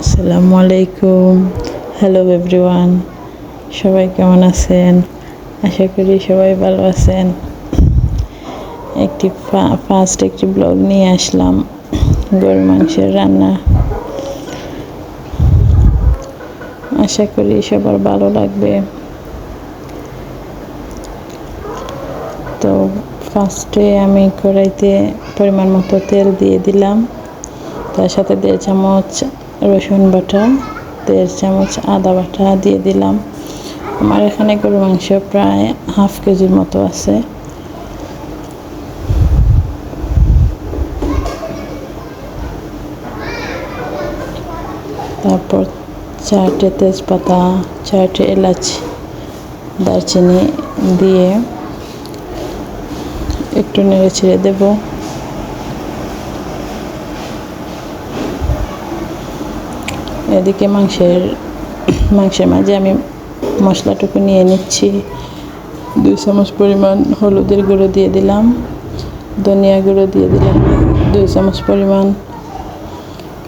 আসসালামু আলাইকুম। Hello everyone সবাই কেমন আছেন? আশা করি সবাই ভালো আছেন। একটি ফার্স্ট একটি ব্লগ নিয়ে আসলাম। গরু মাংসের রান্না। আশা করি সবার ভালো লাগবে। তো ফার্স্টে আমি কড়াইতে পরিমাণ মতো তেল দিয়ে দিলাম। তার সাথে দেড় চামচ রসুন বাটা, দেড় চামচ আদা বাটা দিয়ে দিলাম। আমার এখানে গরু মাংস প্রায় হাফ কেজির মতো আছে। তারপর চারটে তেজপাতা, চারটে এলাচ, দারচিনি দিয়ে একটু নেড়ে ছেড়ে দেবো। এদিকে মাংসের মাংসের মাঝে আমি মশলাটুকু নিয়ে নিচ্ছি। দুই চামচ পরিমাণ হলুদের গুঁড়ো দিয়ে দিলাম। ধনিয়া গুঁড়ো দিয়ে দিলাম। দুই চামচ পরিমাণ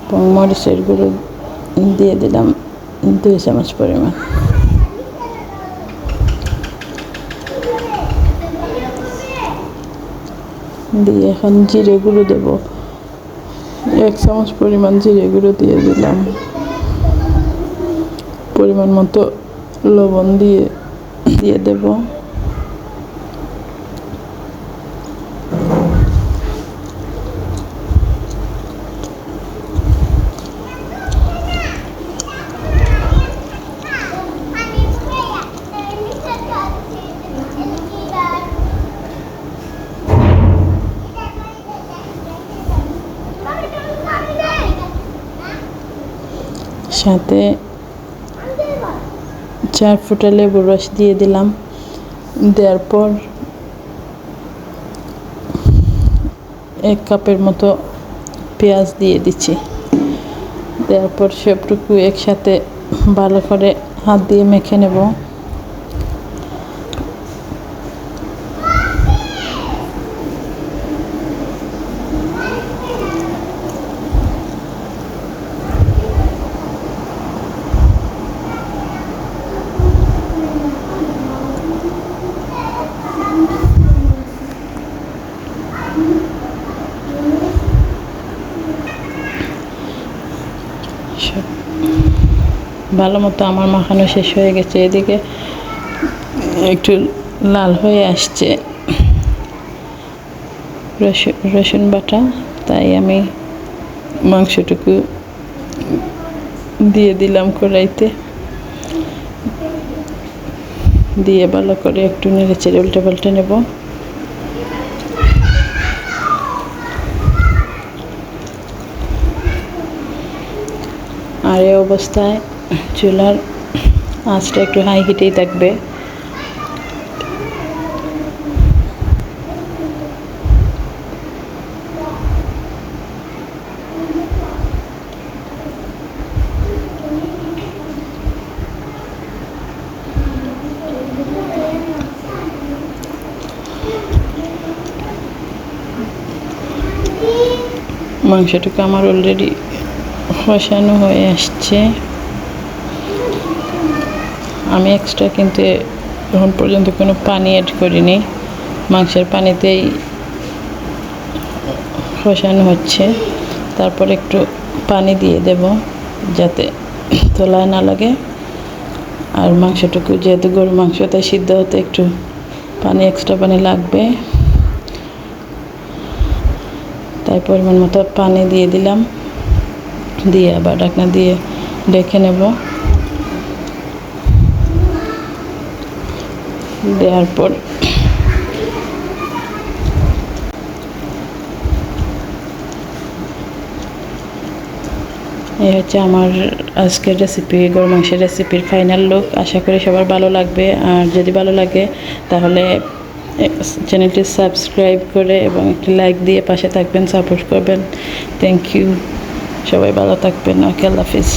এবং মরিচের গুঁড়ো দিয়ে দিলাম। দুই চামচ পরিমাণ। দিয়ে এখন জিরে গুঁড়ো দেবো। এক চামচ পরিমাণ জিরে গুঁড়ো দিয়ে দিলাম। পরিমাণ মতো লবণ দিয়ে দিয়ে দেব। সাথে চার ফুটা লেবুর রস দিয়ে দিলাম। দেওয়ার পর এক কাপের মতো পেঁয়াজ দিয়ে দিচ্ছি। দেওয়ার পর সবটুকু একসাথে ভালো করে হাত দিয়ে মেখে নেব। ভালো মতো আমার মাখানো শেষ হয়ে গেছে, এদিকে একটু লাল হয়ে আসছে। রসুন রসুন বাটা, তাই আমি মাংসটুকু দিয়ে দিলাম কড়াইতে। দিয়ে ভালো করে একটু নেড়ে চেড়ে উল্টে পাল্টে নেব। আর এই অবস্থায় চুলার আঁচটা একটু হাই হিটেই থাকবে। মাংসটুকু আমার অলরেডি কষানো হয়ে আসছে। আমি এক্সট্রা কিন্তু এখন পর্যন্ত কোনো পানি অ্যাড করিনি। মাংসের পানিতেই কষানো হচ্ছে। তারপর একটু পানি দিয়ে দেব যাতে তোলায় না লাগে। আর মাংসটুকু যেহেতু গরু মাংস, তাই সিদ্ধ হতে একটু পানি এক্সট্রা পানি লাগবে। তাই পরিমাণ মতো পানি দিয়ে দিলাম। দিয়ে আবার ঢাকনা দিয়ে ডেকে নেব। দেওয়ার পর। এই হচ্ছে আমার আজকের রেসিপি গরু মাংসের রেসিপির ফাইনাল লুক আশা করি সবার ভালো লাগবে। আর যদি ভালো লাগে, তাহলে চ্যানেলটি সাবস্ক্রাইব করে এবং একটি লাইক দিয়ে পাশে থাকবেন সাপোর্ট করবেন। থ্যাংক ইউ সবাই ভালো থাকবেন। ওকে, আল্লাহ হাফিজ।